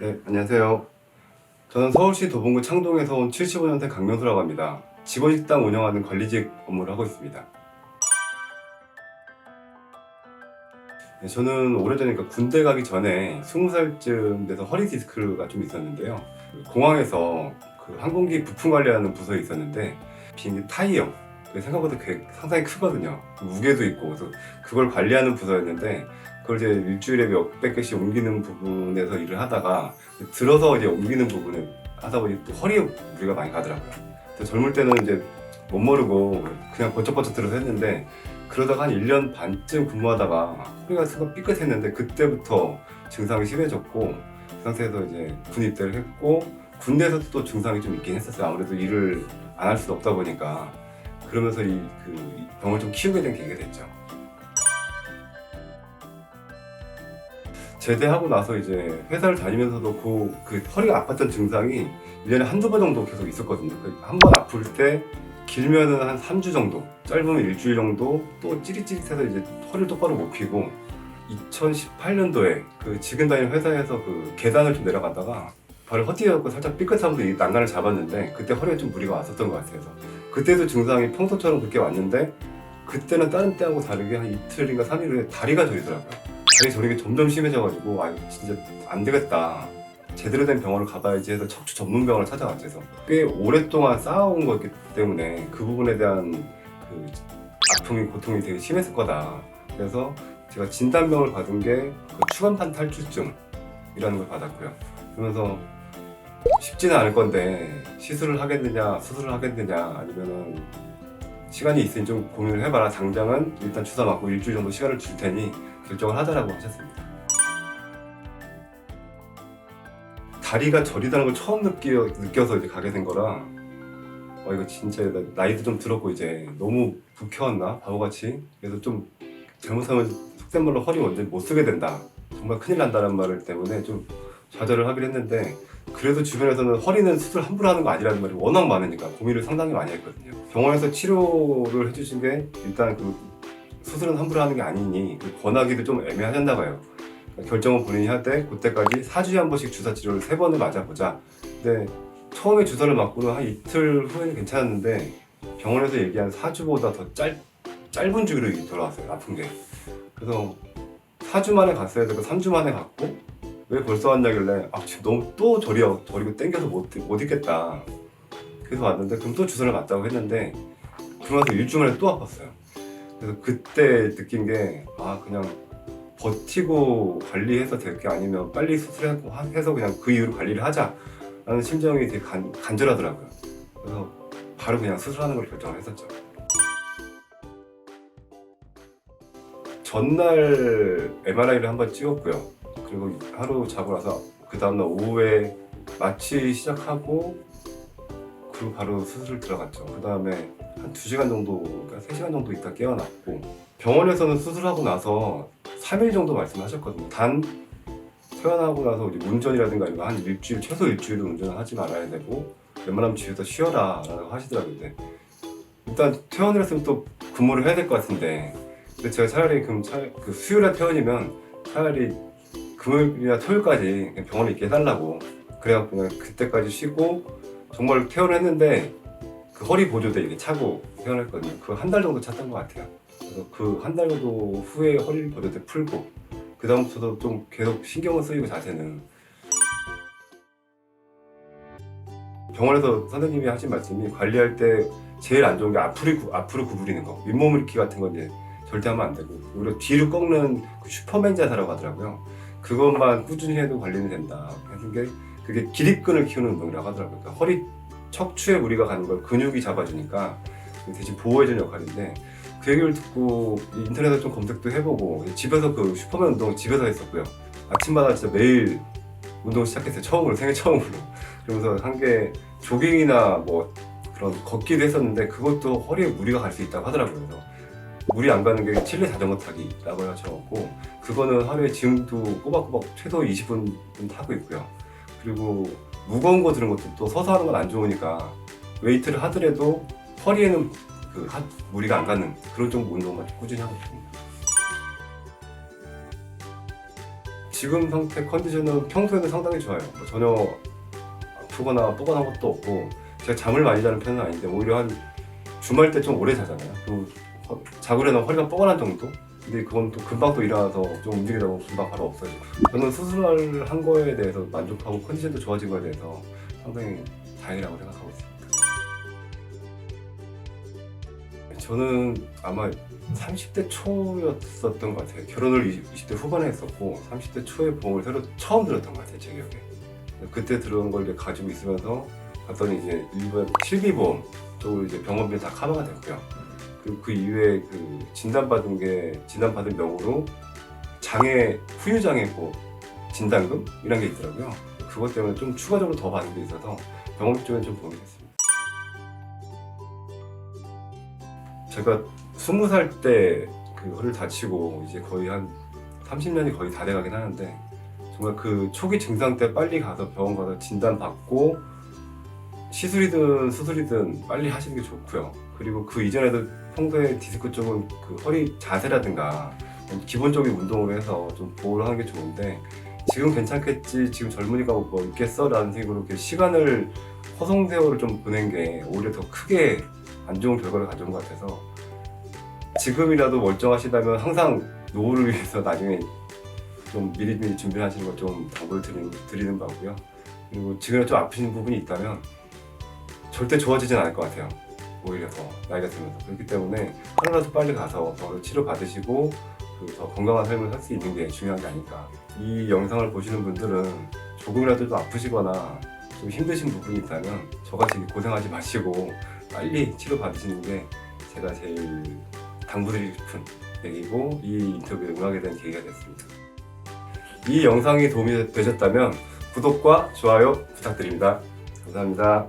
네, 안녕하세요. 저는 서울시 도봉구 창동에서 온 75년생 강명수라고 합니다. 직원 식당 운영하는 관리직 업무를 하고 있습니다. 네, 저는 오래전에 그러니까 군대 가기 전에 20살쯤 돼서 허리 디스크가 좀 있었는데요. 그 공항에서 그 항공기 부품 관리하는 부서에 있었는데 비행기 타이어 그게 생각보다 꽤 상당히 크거든요. 무게도 있고 그래서 그걸 관리하는 부서였는데 그걸 이제 일주일에 몇백 개씩 옮기는 부분에서 일을 하다가 들어서 이제 옮기는 부분에 하다 보니 또 허리에 무리가 많이 가더라고요. 그래서 젊을 때는 이제 못 모르고 그냥 번쩍번쩍 들어서 했는데 그러다가 한 1년 반쯤 근무하다가 허리가 순간 삐끗했는데 그때부터 증상이 심해졌고 그 상태에서 이제 군 입대를 했고 군대에서도 또 증상이 좀 있긴 했었어요. 아무래도 일을 안 할 수 없다 보니까 그러면서 이 그 병을 좀 키우게 된 계기가 됐죠. 제대하고 나서 이제 회사를 다니면서도 그, 그 허리가 아팠던 증상이 1년에 한두 번 정도 계속 있었거든요. 한 번 아플 때 길면은 한 3주 정도, 짧으면 일주일 정도 또 찌릿찌릿해서 이제 허리를 똑바로 못 펴고 2018년도에 그 지금 다니는 회사에서 그 계단을 좀 내려가다가 발을 헛디뎌갖고 살짝 삐끗하면서 이 난간을 잡았는데 그때 허리에 좀 무리가 왔었던 것 같아서 그때도 증상이 평소처럼 그렇게 왔는데 그때는 다른 때하고 다르게 한 이틀인가 3일 후에 다리가 저리더라고요. 저리는 게 점점 심해져가지고 아 진짜 안 되겠다. 제대로 된 병원을 가봐야지 해서 척추 전문 병원을 찾아갔죠. 꽤 오랫동안 쌓아온 거기 때문에 그 부분에 대한 그 아픔이 고통이 되게 심했을 거다. 그래서 제가 진단병을 받은 게그 추간판 탈출증이라는 걸 받았고요. 그러면서 쉽지는 않을 건데 시술을 하겠느냐 수술을 하겠느냐 아니면은 시간이 있으니 좀 고민을 해봐라 당장은 일단 주사 맞고 일주일 정도 시간을 줄 테니 결정을 하자라고 하셨습니다. 다리가 저리다는 걸 처음 느껴, 느껴서 이제 가게 된 거라 어 이거 진짜 나- 나이도 좀 들었고 이제 너무 불켜웠나? 바보같이? 그래서 좀 잘못하면 속된 말로 허리 완전 못 쓰게 된다. 정말 큰일 난다는 말을 때문에 좀 좌절을 하긴 했는데 그래도 주변에서는 허리는 수술 함부로 하는 거 아니라는 말이 워낙 많으니까 고민을 상당히 많이 했거든요. 병원에서 치료를 해주신 게 일단 그 수술은 함부로 하는 게 아니니 그 권하기도 좀 애매하셨나 봐요. 결정은 본인이 할 때 그때까지 4주에 한 번씩 주사 치료를 세 번을 맞아보자. 근데 처음에 주사를 맞고는 한 이틀 후에는 괜찮았는데 병원에서 얘기한 4주보다 더 짧, 짧은 주기로 돌아왔어요. 아픈 게. 그래서 4주 만에 갔어야 되고 3주 만에 갔고 왜 벌써 왔냐길래 아 지금 너무 또 저려 저리고 땡겨서 못, 못 있겠다 그래서 왔는데 그럼 또 주사를 맞다고 했는데 그러면서 일주일 만에 또 아팠어요 그래서 그때 느낀 게 아 그냥 버티고 관리해서 될 게 아니면 빨리 수술해서 그냥 그 이후로 관리를 하자라는 심정이 되게 간, 간절하더라고요. 그래서 바로 그냥 수술하는 걸 결정을 했었죠. 전날 MRI를 한 번 찍었고요. 그리고 하루 자고 나서 그 다음날 오후에 마취 시작하고 그리고 바로 수술 들어갔죠. 그 다음에 한 2시간 정도, 그러니까 3시간 정도 있다 깨어났고 병원에서는 수술하고 나서 3일 정도 말씀하셨거든요. 단 퇴원하고 나서 이제 운전이라든가 이런 거한 일주일, 최소 일주일은 운전을 하지 말아야 되고 웬만하면 집에서 쉬어라 라고 하시더라고요. 일단 퇴원을 했으면 또 근무를 해야 될 것 같은데 근데 제가 차라리 그럼 차, 그 수요일에 퇴원이면 차라리 금요일이나 토요일까지 병원에 있게 해달라고 그래갖고 그냥 그때까지 쉬고 정말 퇴원을 했는데 그 허리 보조대 이게 차고 퇴원했거든요. 그 한 달 정도 찼던 것 같아요. 그래서 그 한 달 정도 후에 허리 보조대 풀고 그 다음부터도 좀 계속 신경을 쓰이고 자세는. 병원에서 선생님이 하신 말씀이 관리할 때 제일 안 좋은 게 앞으로, 구- 앞으로 구부리는 거. 윗몸 일으키 같은 건 이제 절대 하면 안 되고. 오히려 뒤로 꺾는 그 슈퍼맨 자세라고 하더라고요. 그것만 꾸준히 해도 관리는 된다. 하는 게 그게 기립근을 키우는 운동이라고 하더라고요. 그러니까 허리 척추에 무리가 가는 걸 근육이 잡아주니까 대신 보호해주는 역할인데 그 얘기를 듣고 인터넷에 좀 검색도 해보고 집에서 그 슈퍼맨 운동 집에서 했었고요. 아침마다 진짜 매일 운동 시작했어요. 처음으로 생애 처음으로. 그러면서 한 게 조깅이나 뭐 그런 걷기도 했었는데 그것도 허리에 무리가 갈 수 있다고 하더라고요. 그래서 무리 안 가는 게 칠레 자전거 타기라고 하셔갖고 그거는 하루에 지금도 꼬박꼬박 최소 20분 타고 있고요. 그리고 무거운 거 드는 것도 또 서서 하는 건 안 좋으니까 웨이트를 하더라도 허리에는 그 하- 무리가 안 가는 그런 정도 운동만 꾸준히 하고 있습니다. 지금 상태 컨디션은 평소에는 상당히 좋아요. 뭐 전혀 아프거나 뻐근한 것도 없고 제가 잠을 많이 자는 편은 아닌데 오히려 한 주말 때 좀 오래 자잖아요. 또 허- 자고 일어나면 허리가 뻐근한 정도? 근데 그건 또 금방 또 일어나서 좀 움직이다 보면 금방 바로 없어지고 저는 수술을 한 거에 대해서 만족하고 컨디션도 좋아진 거에 대해서 상당히 다행이라고 생각하고 있습니다. 저는 아마 30대 초였었던 것 같아요. 결혼을 20, 대 후반에 했었고 30대 초에 보험을 새로 처음 들었던 것 같아요. 제 기억에. 그때 들어온 걸 이제 가지고 있으면서 봤더니 이제 일반 실비보험 쪽으로 이제 병원비 다 커버가 됐고요. 그리고 그 이후에 그 진단받은 게 진단받은 명으로 장애 후유 장애고 진단금 이런 게 있더라고요. 그것 때문에 좀 추가적으로 더 받는 게 있어서 병원 쪽엔 좀 도움이 됐습니다. 제가 20살 때 그 허리를 다치고 이제 거의 한 30년이 거의 다 돼가긴 하는데 정말 그 초기 증상 때 빨리 가서 병원 가서 진단 받고 시술이든 수술이든 빨리 하시는 게 좋고요. 그리고 그 이전에도 평소에 디스크 쪽은 그 허리 자세라든가 기본적인 운동을 해서 좀 보호를 하는 게 좋은데 지금 괜찮겠지 지금 젊으니까 뭐 있겠어 라는 식으로 이렇게 시간을 허송 세월을 좀 보낸 게 오히려 더 크게 안 좋은 결과를 가져온 것 같아서 지금이라도 멀쩡하시다면 항상 노후를 위해서 나중에 좀 미리미리 준비하시는 걸 좀 당부를 드리는, 드리는 바고요. 그리고 지금이라도 좀 아프신 부분이 있다면 절대 좋아지진 않을 것 같아요. 오히려 더 나이가 들면서 그렇기 때문에 하루라도 빨리 가서 더 치료 받으시고 그더 건강한 삶을 살 수 있는 게 중요한 게 아닐까. 이 영상을 보시는 분들은 조금이라도 좀 아프시거나 좀 힘드신 부분이 있다면 저같이 고생하지 마시고 빨리 치료 받으시는 게 제가 제일 당부드리고 싶은 얘기고 이 인터뷰에 응하게 된 계기가 됐습니다. 이 영상이 도움이 되셨다면 구독과 좋아요 부탁드립니다. 감사합니다.